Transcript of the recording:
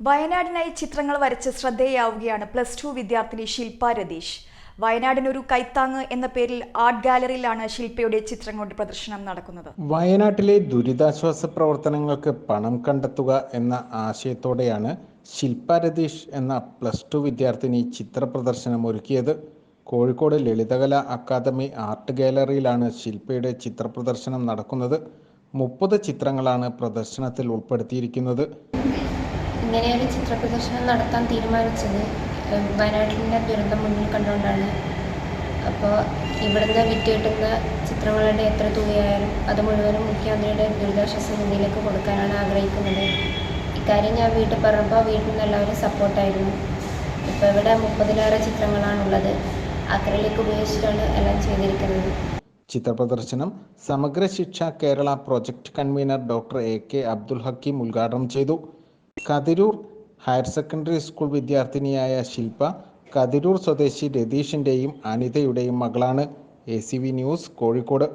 വയനാടിനായി ചിത്രങ്ങൾ വരച്ച് ശ്രദ്ധേയാവുകയാണ് plus two വിദ്യാർത്ഥിനി ശില്പ രതീഷ്. വയനാടിനൊരു കൈത്താങ് എന്ന പേരിൽ ആർട്ട് ഗാലറിയിലാണ് ശില്പയുടെ ചിത്രങ്ങളുടെ പ്രദർശനം നടക്കുന്നത്. വയനാട്ടിലെ ദുരിതാശ്വാസ പ്രവർത്തനങ്ങൾക്ക് പണം കണ്ടെത്തുക എന്ന ആശയത്തോടെയാണ് ശില്പ രതീഷ് എന്ന പ്ലസ് ടു വിദ്യാർത്ഥിനി ചിത്ര പ്രദർശനം ഒരുക്കിയത്. കോഴിക്കോട് ലളിതകലാ അക്കാദമി ആർട്ട് ഗാലറിയിലാണ് ശില്പയുടെ ചിത്ര പ്രദർശനം നടക്കുന്നത്. മുപ്പത് ചിത്രങ്ങളാണ് പ്രദർശനത്തിൽ ഉൾപ്പെടുത്തിയിരിക്കുന്നത്. ഇങ്ങനെയൊരു ചിത്ര പ്രദർശനം നടത്താൻ തീരുമാനിച്ചത്. വയനാട്ടിന്റെ ദുരന്തം മുന്നിൽ കണ്ടുകൊണ്ടാണ്. അപ്പോൾ ഇവിടുന്ന് വിറ്റ് കിട്ടുന്ന ചിത്രങ്ങളുടെ എത്ര തുകയായാലും അത് മുഴുവനും മുഖ്യമന്ത്രിയുടെ ദുരിതാശ്വാസ നിധിയിലേക്ക് കൊടുക്കാനാണ് ആഗ്രഹിക്കുന്നത്. ഇക്കാര്യം ഞാൻ വീട്ടിൽ പറഞ്ഞപ്പോൾ വീട്ടിൽ നിന്ന് എല്ലാവരും സപ്പോർട്ടായിരുന്നു ഇപ്പോൾ ഇവിടെ മുപ്പതിലേറെ ചിത്രങ്ങളാണുള്ളത്. അക്രലിക് ഉപയോഗിച്ചിട്ടാണ് എല്ലാം ചെയ്തിരിക്കുന്നത്. ചിത്രപ്രദർശനം Samagra Shiksha Kerala project convener doctor A K Abdul Hakeem ഉദ്ഘാടനം ചെയ്തു. കതിരൂർ ഹയർ സെക്കൻഡറി സ്കൂൾ വിദ്യാർത്ഥിനിയായ ശില്പ കതിരൂർ സ്വദേശി രതീഷിന്റെയും അനിതയുടെയും മകളാണ്. A C V news Kozhikode.